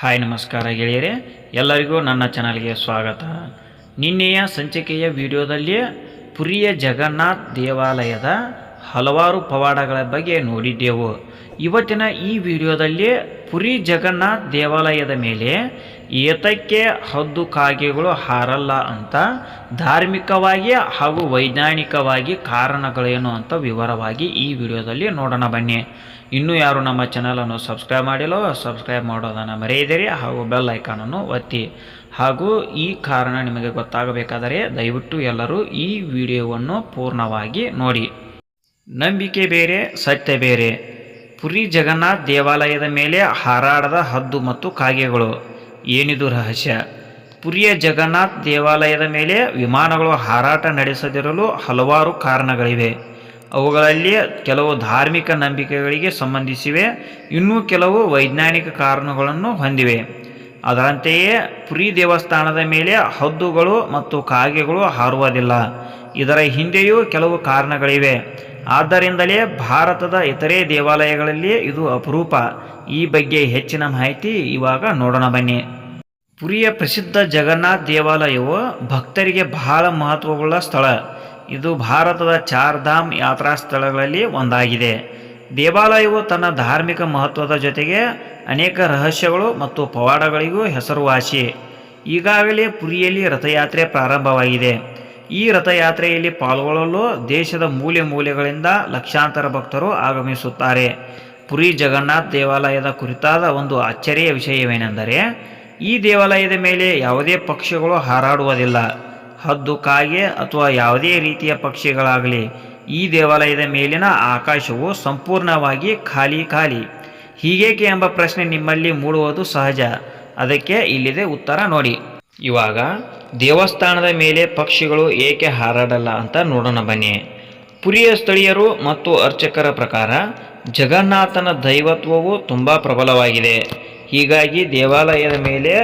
Hi, ನಮಸ್ಕಾರ ಗೆಳೆಯರೆ. ಎಲ್ಲರಿಗೂ ನನ್ನ ಚಾನಲ್ಗೆ ಸ್ವಾಗತ. ನಿನ್ನೆಯ ಸಂಚಿಕೆಯ ವಿಡಿಯೋದಲ್ಲಿ ಪುರಿಯ ಜಗನ್ನಾಥ್ ದೇವಾಲಯದ ಹಲವಾರು ಪವಾಡಗಳ ಬಗ್ಗೆ ನೋಡಿದ್ದೆವು. ಇವತ್ತಿನ ಈ ವಿಡಿಯೋದಲ್ಲಿ ಪುರಿ ಜಗನ್ನಾಥ್ ದೇವಾಲಯದ ಮೇಲೆ ಏತಕ್ಕೆ ಹದ್ದು ಕಾಗೆಗಳು ಹಾರಲ್ಲ ಅಂತ ಧಾರ್ಮಿಕವಾಗಿ ಹಾಗೂ ವೈಜ್ಞಾನಿಕವಾಗಿ ಕಾರಣಗಳೇನು ಅಂತ ವಿವರವಾಗಿ ಈ ವಿಡಿಯೋದಲ್ಲಿ ನೋಡೋಣ ಬನ್ನಿ. ಇನ್ನೂ ಯಾರು ನಮ್ಮ ಚಾನಲನ್ನು ಸಬ್ಸ್ಕ್ರೈಬ್ ಮಾಡಿಲ್ಲೋ ಸಬ್ಸ್ಕ್ರೈಬ್ ಮಾಡೋದನ್ನು ಮರೆಯದಿರಿ. ಹಾಗೂ ಬೆಲ್ ಐಕಾನನ್ನು ಒತ್ತಿ. ಹಾಗೂ ಈ ಕಾರಣ ನಿಮಗೆ ಗೊತ್ತಾಗಬೇಕಾದರೆ ದಯವಿಟ್ಟು ಎಲ್ಲರೂ ಈ ವಿಡಿಯೋವನ್ನು ಪೂರ್ಣವಾಗಿ ನೋಡಿ. ನಂಬಿಕೆ ಬೇರೆ, ಸತ್ಯ ಬೇರೆ. ಪುರಿ ಜಗನ್ನಾಥ್ ದೇವಾಲಯದ ಮೇಲೆ ಹಾರಾಡದ ಹದ್ದು ಮತ್ತು ಕಾಗೆಗಳು. ಏನಿದು ರಹಸ್ಯ? ಪುರಿಯ ಜಗನ್ನಾಥ್ ದೇವಾಲಯದ ಮೇಲೆ ವಿಮಾನಗಳು ಹಾರಾಟ ನಡೆಸದಿರಲು ಹಲವಾರು ಕಾರಣಗಳಿವೆ. ಅವುಗಳಲ್ಲಿ ಕೆಲವು ಧಾರ್ಮಿಕ ನಂಬಿಕೆಗಳಿಗೆ ಸಂಬಂಧಿಸಿವೆ. ಇನ್ನೂ ಕೆಲವು ವೈಜ್ಞಾನಿಕ ಕಾರಣಗಳನ್ನು ಹೊಂದಿವೆ. ಅದರಂತೆಯೇ ಪುರಿ ದೇವಸ್ಥಾನದ ಮೇಲೆ ಹದ್ದುಗಳು ಮತ್ತು ಕಾಗೆಗಳು ಹಾರುವುದಿಲ್ಲ. ಇದರ ಹಿಂದೆಯೂ ಕೆಲವು ಕಾರಣಗಳಿವೆ. ಆದ್ದರಿಂದಲೇ ಭಾರತದ ಇತರೆ ದೇವಾಲಯಗಳಲ್ಲಿ ಇದು ಅಪರೂಪ. ಈ ಬಗ್ಗೆ ಹೆಚ್ಚಿನ ಮಾಹಿತಿ ಇವಾಗ ನೋಡೋಣ ಬನ್ನಿ. ಪುರಿಯ ಪ್ರಸಿದ್ಧ ಜಗನ್ನಾಥ್ ದೇವಾಲಯವು ಭಕ್ತರಿಗೆ ಬಹಳ ಮಹತ್ವವುಳ್ಳ ಸ್ಥಳ. ಇದು ಭಾರತದ ಚಾರ್ಧಾಮ್ ಯಾತ್ರಾ ಸ್ಥಳಗಳಲ್ಲಿ ಒಂದಾಗಿದೆ. ದೇವಾಲಯವು ತನ್ನ ಧಾರ್ಮಿಕ ಮಹತ್ವದ ಜೊತೆಗೆ ಅನೇಕ ರಹಸ್ಯಗಳು ಮತ್ತು ಪವಾಡಗಳಿಗೂ ಹೆಸರುವಾಸಿ. ಈಗಾಗಲೇ ಪುರಿಯಲ್ಲಿ ರಥಯಾತ್ರೆ ಪ್ರಾರಂಭವಾಗಿದೆ. ಈ ರಥಯಾತ್ರೆಯಲ್ಲಿ ಪಾಲ್ಗೊಳ್ಳಲು ದೇಶದ ಮೂಲೆ ಮೂಲೆಗಳಿಂದ ಲಕ್ಷಾಂತರ ಭಕ್ತರು ಆಗಮಿಸುತ್ತಾರೆ. ಪುರಿ ಜಗನ್ನಾಥ್ ದೇವಾಲಯದ ಕುರಿತಾದ ಒಂದು ಅಚ್ಚರಿಯ ವಿಷಯವೇನೆಂದರೆ, ಈ ದೇವಾಲಯದ ಮೇಲೆ ಯಾವುದೇ ಪಕ್ಷಗಳು ಹಾರಾಡುವುದಿಲ್ಲ. ಹದ್ದು ಕಾಗೆ ಅಥವಾ ಯಾವುದೇ ರೀತಿಯ ಪಕ್ಷಿಗಳಾಗಲಿ, ಈ ದೇವಾಲಯದ ಮೇಲಿನ ಆಕಾಶವು ಸಂಪೂರ್ಣವಾಗಿ ಖಾಲಿ ಖಾಲಿ. ಹೀಗೇಕೆ ಎಂಬ ಪ್ರಶ್ನೆ ನಿಮ್ಮಲ್ಲಿ ಮೂಡುವುದು ಸಹಜ? ಅದಕ್ಕೆ ಇಲ್ಲಿದೆ ಉತ್ತರ ನೋಡಿ. ಇವಾಗ, ದೇವಸ್ಥಾನದ ಮೇಲೆ ಪಕ್ಷಿಗಳು ಏಕೆ ಹಾರಾಡಲ್ಲ ಅಂತ ನೋಡೋಣ ಬನ್ನಿ. ಪುರಿಯ ಸ್ಥಳೀಯರು ಮತ್ತು ಅರ್ಚಕರ ಪ್ರಕಾರ, ಜಗನ್ನಾಥನ ದೈವತ್ವವು ತುಂಬ ಪ್ರಬಲವಾಗಿದೆ. ಹೀಗಾಗಿ ದೇವಾಲಯದ ಮೇಲೆ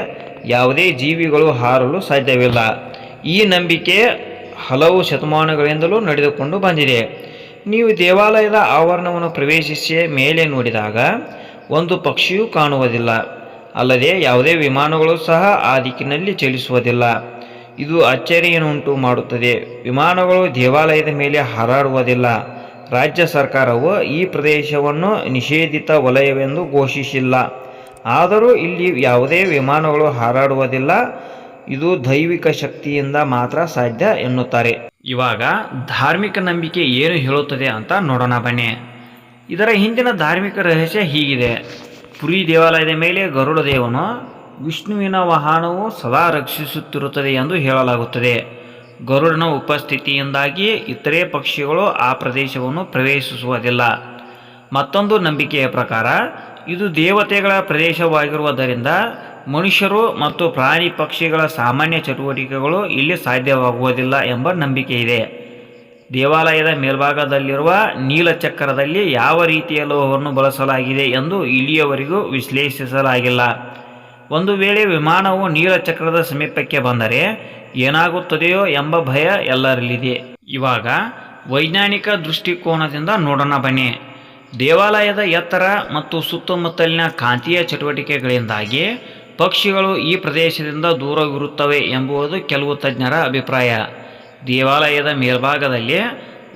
ಯಾವುದೇ ಜೀವಿಗಳು ಹಾರಲು ಸಾಧ್ಯವಿಲ್ಲ. ಈ ನಂಬಿಕೆ ಹಲವು ಶತಮಾನಗಳಿಂದಲೂ ನಡೆದುಕೊಂಡು ಬಂದಿದೆ. ನೀವು ದೇವಾಲಯದ ಆವರಣವನ್ನು ಪ್ರವೇಶಿಸಿ ಮೇಲೆ ನೋಡಿದಾಗ ಒಂದು ಪಕ್ಷಿಯೂ ಕಾಣುವುದಿಲ್ಲ. ಅಲ್ಲದೆ ಯಾವುದೇ ವಿಮಾನಗಳು ಸಹ ಆ ದಿಕ್ಕಿನಲ್ಲಿ ಚಲಿಸುವುದಿಲ್ಲ. ಇದು ಅಚ್ಚರಿಯನ್ನುಂಟು ಮಾಡುತ್ತದೆ. ವಿಮಾನಗಳು ದೇವಾಲಯದ ಮೇಲೆ ಹಾರಾಡುವುದಿಲ್ಲ. ರಾಜ್ಯ ಸರ್ಕಾರವು ಈ ಪ್ರದೇಶವನ್ನು ನಿಷೇಧಿತ ವಲಯವೆಂದು ಘೋಷಿಸಿಲ್ಲ. ಆದರೂ ಇಲ್ಲಿ ಯಾವುದೇ ವಿಮಾನಗಳು ಹಾರಾಡುವುದಿಲ್ಲ. ಇದು ದೈವಿಕ ಶಕ್ತಿಯಿಂದ ಮಾತ್ರ ಸಾಧ್ಯ ಎನ್ನುತ್ತಾರೆ. ಇವಾಗ ಧಾರ್ಮಿಕ ನಂಬಿಕೆ ಏನು ಹೇಳುತ್ತದೆ ಅಂತ ನೋಡೋಣ ಬನ್ನಿ. ಇದರ ಹಿಂದಿನ ಧಾರ್ಮಿಕ ರಹಸ್ಯ ಹೀಗಿದೆ. ಪುರಿ ದೇವಾಲಯದ ಮೇಲೆ ಗರುಡ ದೇವನು ವಿಷ್ಣುವಿನ ವಾಹನವು ಸದಾ ರಕ್ಷಿಸುತ್ತಿರುತ್ತದೆ ಎಂದು ಹೇಳಲಾಗುತ್ತದೆ. ಗರುಡನ ಉಪಸ್ಥಿತಿಯಿಂದಾಗಿ ಇತರೆ ಪಕ್ಷಿಗಳು ಆ ಪ್ರದೇಶವನ್ನು ಪ್ರವೇಶಿಸುವುದಿಲ್ಲ. ಮತ್ತೊಂದು ನಂಬಿಕೆಯ ಪ್ರಕಾರ, ಇದು ದೇವತೆಗಳ ಪ್ರದೇಶವಾಗಿರುವುದರಿಂದ ಮನುಷ್ಯರು ಮತ್ತು ಪ್ರಾಣಿ ಪಕ್ಷಿಗಳ ಸಾಮಾನ್ಯ ಚಟುವಟಿಕೆಗಳು ಇಲ್ಲಿ ಸಾಧ್ಯವಾಗುವುದಿಲ್ಲ ಎಂಬ ನಂಬಿಕೆ ಇದೆ. ದೇವಾಲಯದ ಮೇಲ್ಭಾಗದಲ್ಲಿರುವ ನೀಲಚಕ್ರದಲ್ಲಿ ಯಾವ ರೀತಿಯ ಲೋಹವನ್ನು ಬಳಸಲಾಗಿದೆ ಎಂದು ಇಲ್ಲಿಯವರೆಗೂ ವಿಶ್ಲೇಷಿಸಲಾಗಿಲ್ಲ. ಒಂದು ವೇಳೆ ವಿಮಾನವು ನೀಲಚಕ್ರದ ಸಮೀಪಕ್ಕೆ ಬಂದರೆ ಏನಾಗುತ್ತದೆಯೋ ಎಂಬ ಭಯ ಎಲ್ಲರಲ್ಲಿದೆ. ಇವಾಗ ವೈಜ್ಞಾನಿಕ ದೃಷ್ಟಿಕೋನದಿಂದ ನೋಡೋಣ ಬನ್ನಿ. ದೇವಾಲಯದ ಎತ್ತರ ಮತ್ತು ಸುತ್ತಮುತ್ತಲಿನ ಕಾಂತೀಯ ಚಟುವಟಿಕೆಗಳಿಂದಾಗಿ ಪಕ್ಷಿಗಳು ಈ ಪ್ರದೇಶದಿಂದ ದೂರವಿರುತ್ತವೆ ಎಂಬುದು ಕೆಲವು ತಜ್ಞರ ಅಭಿಪ್ರಾಯ. ದೇವಾಲಯದ ಮೇಲ್ಭಾಗದಲ್ಲಿ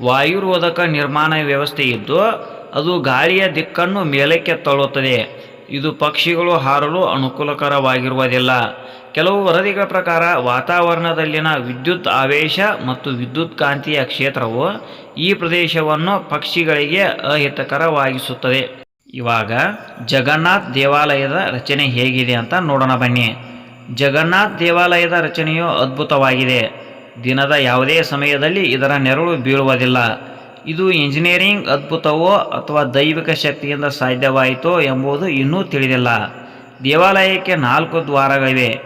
ವಾಯುರೋಧಕ ನಿರ್ಮಾಣ ವ್ಯವಸ್ಥೆ ಇದ್ದು, ಅದು ಗಾಳಿಯ ದಿಕ್ಕನ್ನು ಮೇಲಕ್ಕೆ ತಳ್ಳುತ್ತದೆ. ಇದು ಪಕ್ಷಿಗಳು ಹಾರಲು ಅನುಕೂಲಕರವಾಗಿರುವುದಿಲ್ಲ. ಕೆಲವು ವರದಿಗಳ ಪ್ರಕಾರ, ವಾತಾವರಣದಲ್ಲಿನ ವಿದ್ಯುತ್ ಆವೇಶ ಮತ್ತು ವಿದ್ಯುತ್ ಕಾಂತೀಯ ಕ್ಷೇತ್ರವು ಈ ಪ್ರದೇಶವನ್ನು ಪಕ್ಷಿಗಳಿಗೆ ಅಹಿತಕರವಾಗಿಸುತ್ತದೆ. ಇವಾಗ ಜಗನ್ನಾಥ್ ದೇವಾಲಯದ ರಚನೆ ಹೇಗಿದೆ ಅಂತ ನೋಡೋಣ ಬನ್ನಿ. ಜಗನ್ನಾಥ್ ದೇವಾಲಯದ ರಚನೆಯು ಅದ್ಭುತವಾಗಿದೆ. ದಿನದ ಯಾವುದೇ ಸಮಯದಲ್ಲಿ ಇದರ ನೆರಳು ಬೀಳುವುದಿಲ್ಲ. ಇದು ಇಂಜಿನಿಯರಿಂಗ್ ಅದ್ಭುತವೋ ಅಥವಾ ದೈವಿಕ ಶಕ್ತಿಯಿಂದ ಸಾಧ್ಯವಾಯಿತೋ ಎಂಬುದು ಇನ್ನೂ ತಿಳಿದಿಲ್ಲ. ದೇವಾಲಯಕ್ಕೆ ನಾಲ್ಕು ದ್ವಾರಗಳಿವೆ.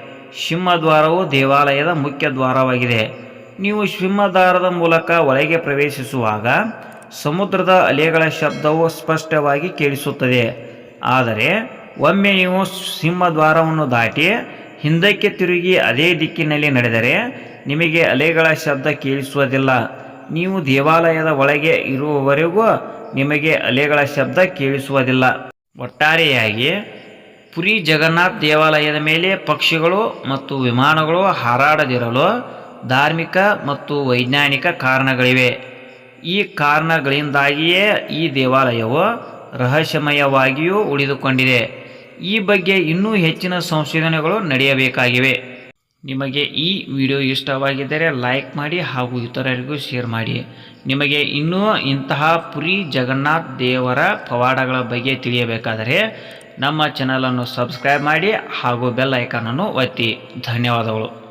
ಸಿಂಹದ್ವಾರವು ದೇವಾಲಯದ ಮುಖ್ಯ ದ್ವಾರವಾಗಿದೆ. ನೀವು ಸಿಂಹದ್ವಾರದ ಮೂಲಕ ಒಳಗೆ ಪ್ರವೇಶಿಸುವಾಗ ಸಮುದ್ರದ ಅಲೆಗಳ ಶಬ್ದವು ಸ್ಪಷ್ಟವಾಗಿ ಕೇಳಿಸುತ್ತದೆ. ಆದರೆ ಒಮ್ಮೆ ನೀವು ಸಿಂಹದ್ವಾರವನ್ನು ದಾಟಿ ಹಿಂದಕ್ಕೆ ತಿರುಗಿ ಅದೇ ದಿಕ್ಕಿನಲ್ಲಿ ನಡೆದರೆ ನಿಮಗೆ ಅಲೆಗಳ ಶಬ್ದ ಕೇಳಿಸುವುದಿಲ್ಲ. ನೀವು ದೇವಾಲಯದ ಒಳಗೆ ಇರುವವರೆಗೂ ನಿಮಗೆ ಅಲೆಗಳ ಶಬ್ದ ಕೇಳಿಸುವುದಿಲ್ಲ. ಒಟ್ಟಾರೆಯಾಗಿ ಪುರಿ ಜಗನ್ನಾಥ್ ದೇವಾಲಯದ ಮೇಲೆ ಪಕ್ಷಿಗಳು ಮತ್ತು ವಿಮಾನಗಳು ಹಾರಾಡದಿರಲು ಧಾರ್ಮಿಕ ಮತ್ತು ವೈಜ್ಞಾನಿಕ ಕಾರಣಗಳಿವೆ. ಈ ಕಾರಣಗಳಿಂದಾಗಿಯೇ ಈ ದೇವಾಲಯವು ರಹಸ್ಯಮಯವಾಗಿಯೂ ಉಳಿದುಕೊಂಡಿದೆ. ಈ ಬಗ್ಗೆ ಇನ್ನೂ ಹೆಚ್ಚಿನ ಸಂಶೋಧನೆಗಳು ನಡೆಯಬೇಕಾಗಿವೆ. ನಿಮಗೆ ಈ ವಿಡಿಯೋ ಇಷ್ಟವಾಗಿದ್ದರೆ ಲೈಕ್ ಮಾಡಿ ಹಾಗೂ ಇತರರಿಗೂ ಶೇರ್ ಮಾಡಿ. ನಿಮಗೆ ಇನ್ನೂ ಇಂತಹ ಪುರಿ ಜಗನ್ನಾಥ್ ದೇವರ ಪವಾಡಗಳ ಬಗ್ಗೆ ತಿಳಿಯಬೇಕಾದರೆ ನಮ್ಮ ಚಾನಲನ್ನು ಸಬ್ಸ್ಕ್ರೈಬ್ ಮಾಡಿ ಹಾಗೂ ಬೆಲ್ ಐಕಾನನ್ನು ಒತ್ತಿ. ಧನ್ಯವಾದಗಳು.